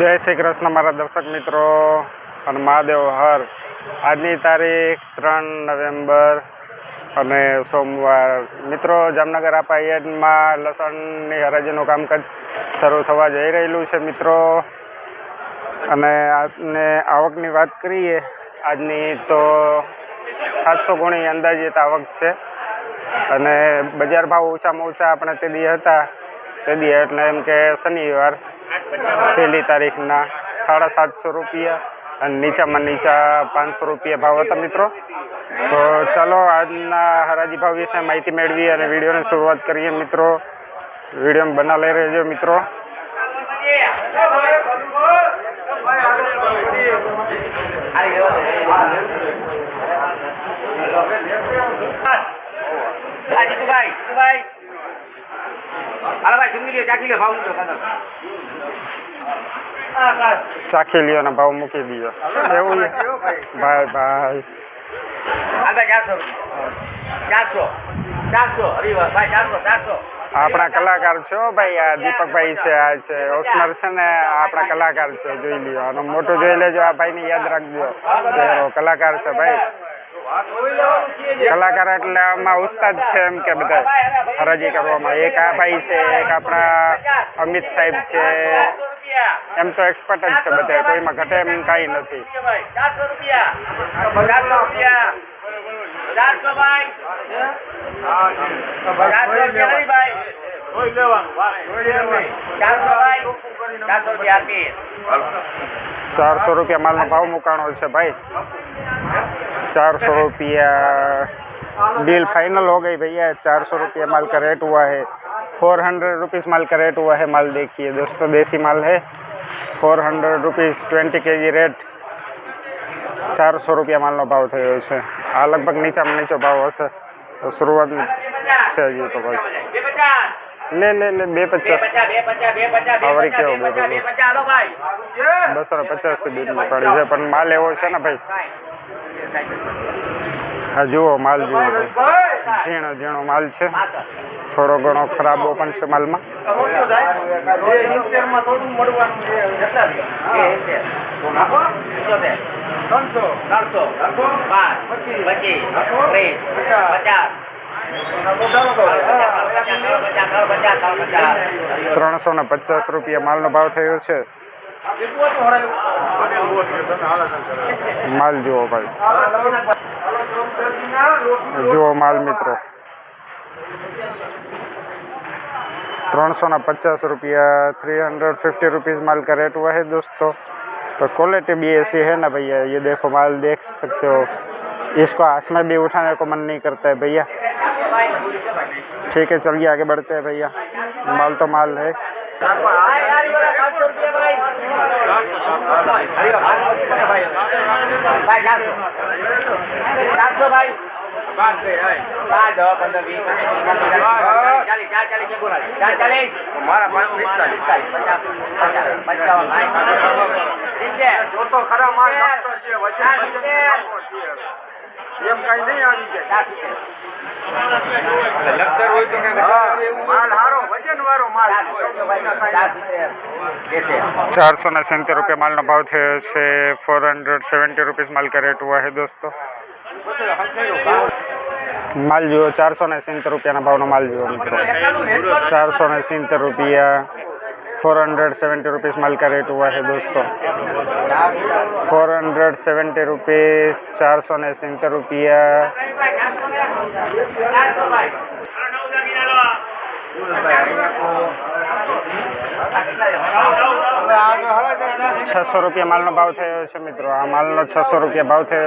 જય શ્રી કૃષ્ણ મારા દર્શક મિત્રો અને મહાદેવ હર. આજની તારીખ ત્રણ નવેમ્બર અને સોમવાર. મિત્રો, જામનગર આપાયનમાં લસણની હરાજીનું કામકાજ શરૂ થવા જઈ રહેલું છે મિત્રો. અને આજને આવકની વાત કરીએ, આજની તો સાતસો ગુણી અંદાજિત આવક છે. અને બજાર ભાવ ઓછામાં ઓછા આપણે તે દી હતા. તે દી એટલે એમ કે શનિવાર. પહેલી તારીખના સાડા સાતસો રૂપિયા અને નીચામાં નીચા પાંચસો રૂપિયા ભાવ હતા મિત્રો. તો ચાલો આજના હરાજી ભાવ વિશે માહિતી મેળવી અને વિડીયોની શરૂઆત કરીએ મિત્રો. વીડિયો બના લઈ રહેજો મિત્રો. ભાઈ જીતુભાઈ. હાલો ભાઈ સમજી લ્યો ચાખી લ્યો ભાવ મૂકો કાકા ચાખી લ્યો અને ભાવ મૂકી દો એવું? ભાઈ ભાઈ. હા ચારસો ચારસો. ચારસો. હરિવાર ભાઈ ચારસો ચારસો. આપણા કલાકાર છો ભાઈ આ દીપકભાઈ છે આ છે. ઓસનર છે ને આપણા કલાકાર છે. જોઈ લ્યો આનો મોટો જોઈ લેજો આ ભાઈને યાદ રાખજો. કલાકાર છે ભાઈ. કલાકાર એટલે આમાં ઉસ્તાદ છે એમ કે બધા હરાજી કરવામાં. એક આ ભાઈ છે, એક આપણા અમિત સાહેબ છે. એમ તો એક્સપર્ટ જ છે બધા કોઈમાં ઘટે એમ કાંઈ નથી. ચારસો રૂપિયા માલનો ભાવ મુકાણો છે ભાઈ. चार सौ रुपया डील फाइनल हो गई भैया चार सौ रुपया माल का रेट हुआ है फोर हंड्रेड रुपीज़ माल का रेट हुआ है माल देखिए दोस्तों देसी माल है फोर हंड्रेड रुपीज़ ट्वेंटी के जी रेट ચારસો રૂપિયા માલનો ભાવ થયો છે આ લગભગ નીચામાં નીચો ભાવ હશે તો શરૂઆત છે હજી તો ભાઈ બે પચાસ લે લે લે બે બે પચાસ પચાસ બે પચાસ બે પચાસ બે આવડી પચાસ કેવો બે પચાસ બે બોલો? પચાસ હાલો ભાઈ બસો ને પચાસથી દૂધની પડી છે પણ માલ એવો છે ને ભાઈ હા, જુઓ, માલ જુઓ. ઝીણો ઝીણો માલ છે. થોડો ઘણો ખરાબો પણ છે માલમાં. ત્રણસો ને પચાસ રૂપિયા માલનો ભાવ થયો છે. માલ જુઓ ભાઈ જુઓ માલ મિત્રો ત્રણસો ना पचास रुपया थ्री हंड्रेड फिफ्टी रुपीज़ माल का रेट हुआ है दोस्तों तो क्वालिटी भी ऐसी है ना भैया ये देखो माल देख सकते हो इसको हाथ में भी उठाने को मन नहीं करता है भैया ठीक है चलिए आगे बढ़ते हैं भैया माल तो माल है ચારસો ભાઈ પાંચ દસ પંદર વીસ પચીસ ચાલીસ ચાર ચાલીસ એક બોલાય ચાર ચાલીસ મારા પાંચ પિસ્તાલીસ પચાસ પચાસ પંચાવન સાઠ જોતો ખરા માલ એમ કઈ નહીં આવી જાય માલ હારો વજન વાળો માલ चार सौ ने सेंतर रुपये माल નો ભાવ થયો છે फोर हंड्रेड सेवेंटी रुपीज़ माल का रेट हुआ है दोस्तों माल जो चार सौ ने सितर रुपया भाव નો માલ જો મિત્રો चार सौ ने सितर रुपया फोर हंड्रेड सेवेंटी रुपीज़ माल का रेट हुआ है दोस्तों फोर हंड्रेड सेवेंटी रुपीज़ चार सौ ने सत्तर रुपया। छ सौ रुपया माल ना भाव थे मित्रों। आ माल ना छ सौ रुपया भाव थे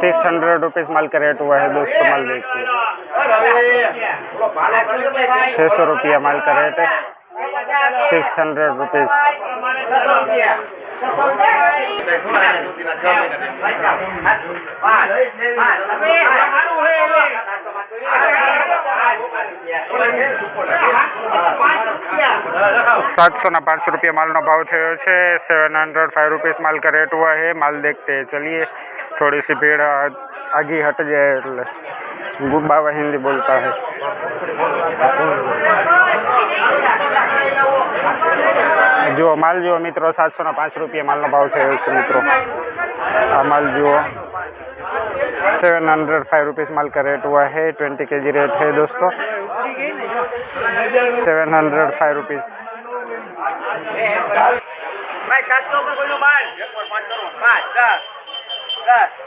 सिक्स हंड्रेड रुपीज़ माल का रेट हुआ है दोस्तों, माल देखिए। छः सौ रुपया माल का रेट सिक्स हंड्रेड रुपीज़ सात सौ ना पाँच रुपया माल नो भाव थयो છે सेवन हंड्रेड फाइव रुपीज़ माल का रेट हुआ है माल देखते हैं चलिए थोड़ी सी भीड़ आ- आगे हट जाए એટલે बाबा हिंदी बोलता है જુઓ માલ જુઓ મિત્રો સાતસો ને પાંચ રૂપિયા માલનો ભાવ થયો છે મિત્રો આ માલ જુઓ सेवन हंड्रेड फाइव रुपीज़ माल का रेट हुआ है ट्वेंटी के जी रेट है दोस्तों सेवन हंड्रेड फाइव रुपीज़ ભાઈ સાતસો ઉપર કોઈનું માલ પાંચ દસ દસ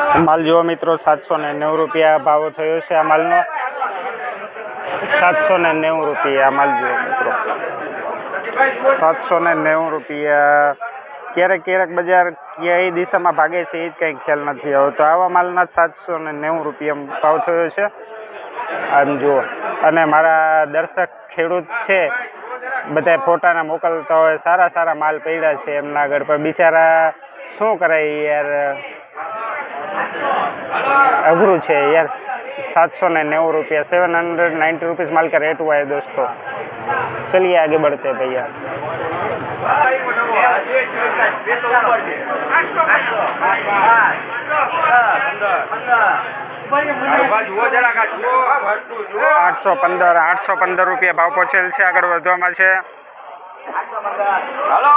માલ જુઓ મિત્રો, સાતસો ને નેવું રૂપિયા ભાવ થયો છે આ માલનો. સાતસો ને નેવું રૂપિયા આ માલ જુઓ મિત્રો. સાતસો ને નેવું રૂપિયા. ક્યારેક ક્યારેક બજાર ક્યાંય દિશામાં ભાગે છે એ જ કંઈ ખ્યાલ નથી. આવતો આવા માલના સાતસો ને નેવું રૂપિયા ભાવ થયો છે. આમ જુઓ. અને મારા દર્શક ખેડૂત છે. બધા ફોટાના મોકલતા હોય, સારા સારા માલ પડ્યા છે એમના આગળ. પણ બિચારા શું કરાય યાર? અઘરું છે યાર. સાતસો ને નેવું રૂપિયા સેવન हंड्रेड નાઇન્ટી रुपीज़ माल का रेट हुआ है दोस्तों चलिए आगे बढ़ते આઠસો પંદર આઠસો પંદર રૂપિયા ભાવ પહોંચેલ છે. આગળ વધવામાં છે. હલો.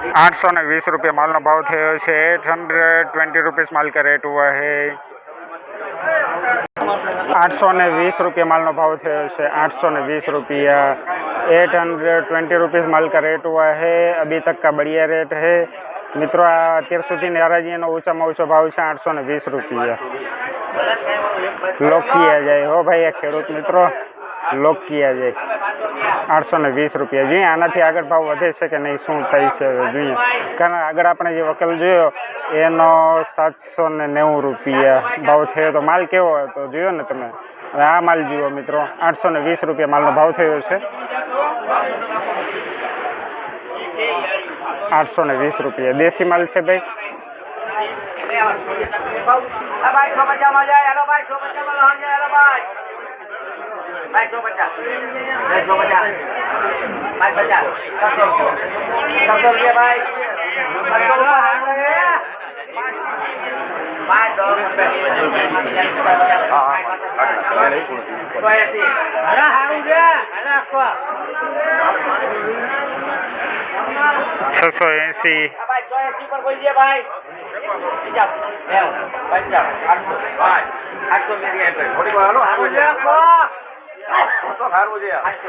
સારું છે લેવું હોય તો आठ सौ ने बीस रुपये माल નો भाव થયો છે एट हंड्रेड ट्वेंटी रुपीज़ माल का रेट हुआ है आठ सौ ने बीस रुपये माल નો भाव થયો છે आठ सौ ने बीस रुपया एट हंड्रेड ट्वेंटी रुपीज़ माल का रेट हुआ है अभी तक का बढ़िया रेट है મિત્રો આ અત્યાર સુધીની હરાજીનો ઓછામાં ઓછો ભાવ છે આઠસો ને વીસ રૂપિયા લોકિયા જાય હો ભાઈ આ ખેડૂત મિત્રો લોકિયા જાય આઠસો ને વીસ રૂપિયા. જોઈએ આનાથી આગળ ભાવ વધે છે કે નહીં, શું થાય છે જોઈએ. કારણ આગળ આપણે જે વકલ જોયો, એનો સાતસો ને નેવું રૂપિયા ભાવ થયો તો માલ કેવો હતો જોયો ને તમે? હવે આ માલ જુઓ મિત્રો, આઠસો ને વીસ રૂપિયા માલનો ભાવ થયો છે. આઠસો ને વીસ રૂપિયા. દેશી માલ છે ભાઈ? ભાઈ છો પચાસમાં જાય. હાલો ભાઈ છો લહણ જાય. હાલો ભાઈ. પચાસ ભાઈ છો પચાસ ભાઈ પચાસ છસો છસો રૂપિયા ભાઈ. છસો રૂપિયા. પાંચ આપવા છસો એંસી. ભાઈ. પચાસ. પંચાવન આઠસો. આઠસો. મેરી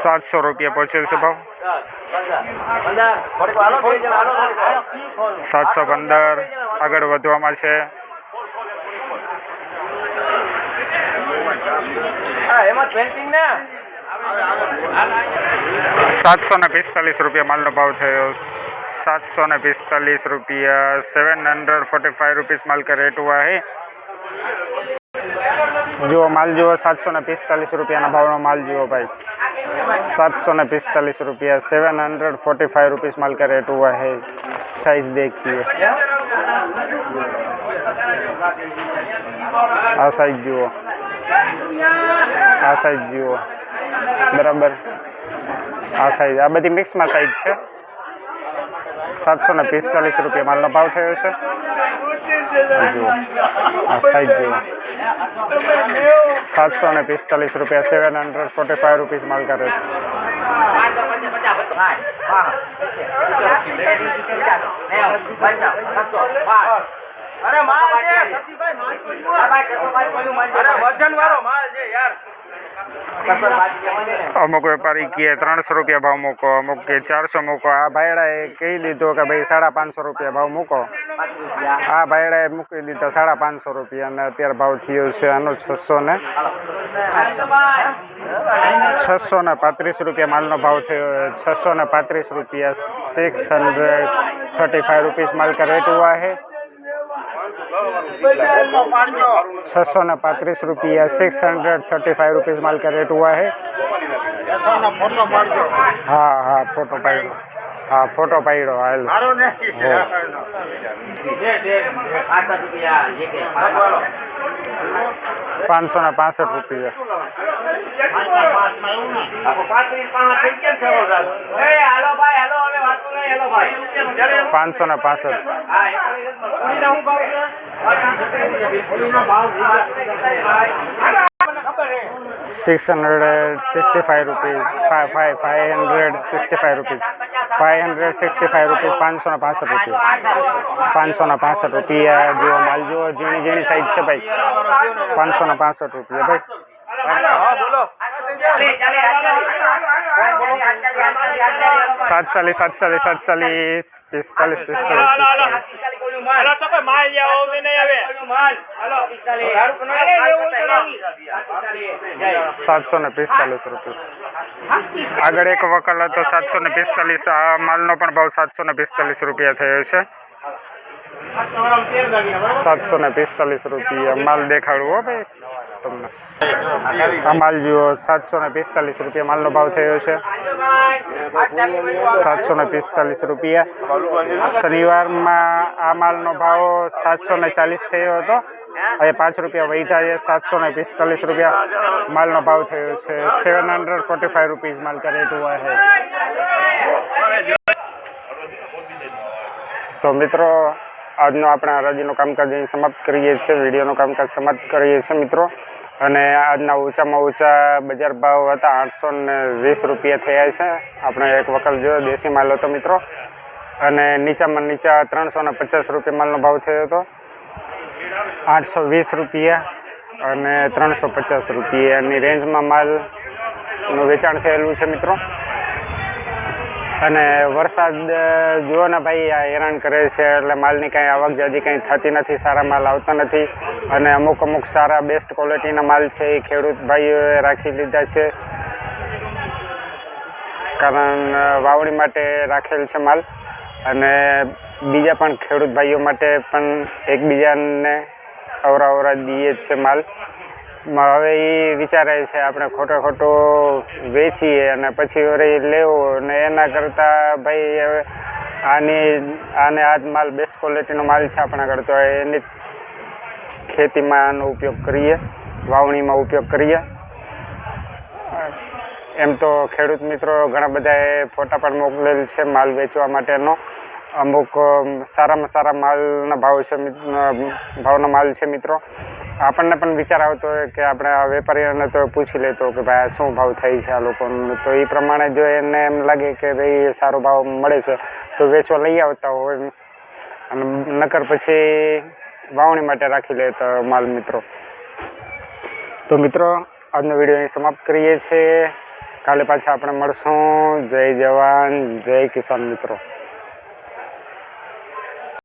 સાતસો રૂપિયા પહોંચ્યો છે ભાવ. સાતસો પંદર આગળ વધવામાં છે. સાતસો ને પિસ્તાલીસ રૂપિયા માલનો ભાવ થયો. સાતસો ને પિસ્તાલીસ રૂપિયા. Seven hundred forty five rupees માલ કે રેટ હુઆ જુઓ માલ જુઓ સાતસો ને પિસ્તાલીસ રૂપિયાના ભાવનો માલ જુઓ ભાઈ सात सौ ने पिस्तालीस रुपया seven hundred forty five rupees माल का रेट हुआ है साइज देखिए આ સાઈઝ જુઓ આ સાઈઝ જુઓ બરાબર આ સાઈઝ આ બધી મિક્સમાં સાઈઝ છે સાતસો ને પિસ્તાલીસ રૂપિયા માલનો ભાવ થયો છે સાતસો ને પિસ્તાલીસ રૂપિયા seven hundred forty five rupees માલ કરે અમુક વેપારી કે ત્રણસો રૂપિયા ભાવ મૂકો, અમુક કે ચારસો મૂકો. આ ભાઈડા એ કહી દીધો કે ભાઈ સાડા પાંચસો રૂપિયા ભાવ મૂકો. આ ભાઈડાએ મૂકી દીધા સાડા પાંચસો રૂપિયા અને અત્યારે ભાવ થયો છે આનો છસો ને છસો ને પાંત્રીસ રૂપિયા માલનો ભાવ થયો છસો ને પાંત્રીસ રૂપિયા six hundred thirty five rupees માલ કા રેટ હુઆ હે છસો ને પાંત્રીસ રૂપિયા six hundred thirty five rupees माल का रेट हुआ है हाँ हाँ फोटो पाएगा હા ફોટો પાડ્યો હાલ મારો ને પાછા રૂપિયા જે કે પાછા. પાંચસો ને પાસઠ રૂપિયા આપો પાંત્રીસ પાંચ થઈ ગયા છે વગર. એ હાલો ભાઈ હાલો હવે વાતું નહીં હાલો ભાઈ પાંચસો ને પાસઠ હા એકતાલીસ જ મળે. પુરીના શું ભાવ છે? પુરીના ભાવ six hundred sixty five rupees five five five hundred sixty five rupees five hundred sixty five rupees પાંચસો ને પાસઠ રૂપિયા પાંચસો ને પાસઠ રૂપિયા જુઓ માલ જુઓ ઝીણી ઝીણી સાઈઝ છે ભાઈ પાંચસો ને પાસઠ રૂપિયા ભાઈ હા બોલો સાતચાલીસ સાતચાલીસ સાતચાલીસ પિસ્તાલીસ પિસ્તાલીસ પિસ્તાલીસ સાતસો ને પિસ્તાલીસ રૂપિયા. આગળ એક વકલ હતો સાતસો ને પિસ્તાલીસ. આ માલનો પણ ભાવ સાતસો ને પિસ્તાલીસ રૂપિયા થયો છે. સાતસો ને પિસ્તાલીસ રૂપિયા. માલ દેખાડવો હો ભાઈ. તમને. આ માલ જુઓ સાતસો ને પિસ્તાલીસ રૂપિયા માલનો ભાવ થયો છે. સાતસો ને પિસ્તાલીસ રૂપિયા. શનિવારમાં આ માલનો ભાવ સાતસો ને ચાલીસ થયો હતો. હવે પાંચ રૂપિયા વૈધા છે, સાતસો ને પિસ્તાલીસ રૂપિયા માલનો ભાવ થયો છે. Seven hundred forty five rupees માલ કરે રેટ છે તો મિત્રો, આજનો આપણે હરાજીનું કામકાજ અહીં સમાપ્ત કરીએ છીએ. વિડીયોનું કામકાજ સમાપ્ત કરીએ છીએ મિત્રો. અને આજના ઊંચામાં ઊંચા બજાર ભાવ હતા આઠસો ને વીસ રૂપિયા થયા છે. આપણે એક વકલ જોયો દેશી માલ હતો મિત્રો. અને નીચામાં નીચા ત્રણસો ને પચાસ રૂપિયા માલનો ભાવ થયો હતો. આઠસો વીસ રૂપિયા અને ત્રણસો પચાસ રૂપિયાની રેન્જમાં માલનું વેચાણ થયેલું છે મિત્રો. અને વરસાદ જુઓ ને ભાઈ, આ હેરાન કરે છે, એટલે માલની કાંઈ આવક જાજી કંઈ થતી નથી, સારા માલ આવતા નથી. અને અમુક અમુક સારા બેસ્ટ ક્વોલિટીના માલ છે, એ ખેડૂત ભાઈઓએ રાખી લીધા છે. કારણ વાવણી માટે રાખેલ છે માલ. અને બીજા પણ ખેડૂત ભાઈઓ માટે પણ એકબીજાને અવરા અવરા દઈએ છે માલ. હવે એ વિચારે છે આપણે ખોટો ખોટો વેચીએ અને પછી વળી લેવો અને એના કરતાં ભાઈ હવે આની, આને આ માલ બેસ્ટ ક્વોલિટીનો માલ છે આપણા કરતો એની ખેતીમાં આનો ઉપયોગ કરીએ, વાવણીમાં ઉપયોગ કરીએ. એમ તો ખેડૂત મિત્રો ઘણા બધાએ ફોટા પણ મોકલેલ છે માલ વેચવા માટેનો. અમુક સારામાં સારા માલના ભાવ છે ભાવનો માલ છે મિત્રો. આપણને પણ વિચાર આવતો હોય કે આપણે આ વેપારીઓને તો પૂછી લેતો કે ભાઈ આ શું ભાવ થાય છે આ લોકોનું? તો એ પ્રમાણે જો એને એમ લાગે કે ભાઈ સારો ભાવ મળે છે, તો વેચવા લઈ આવતા હોય અને નકર પછી વાવણી માટે રાખી લેતા માલ મિત્રો. તો મિત્રો, આજનો વીડિયો અહીં સમાપ્ત કરીએ છીએ. કાલે પાછા આપણે મળશું. જય જવાન, જય કિસાન મિત્રો.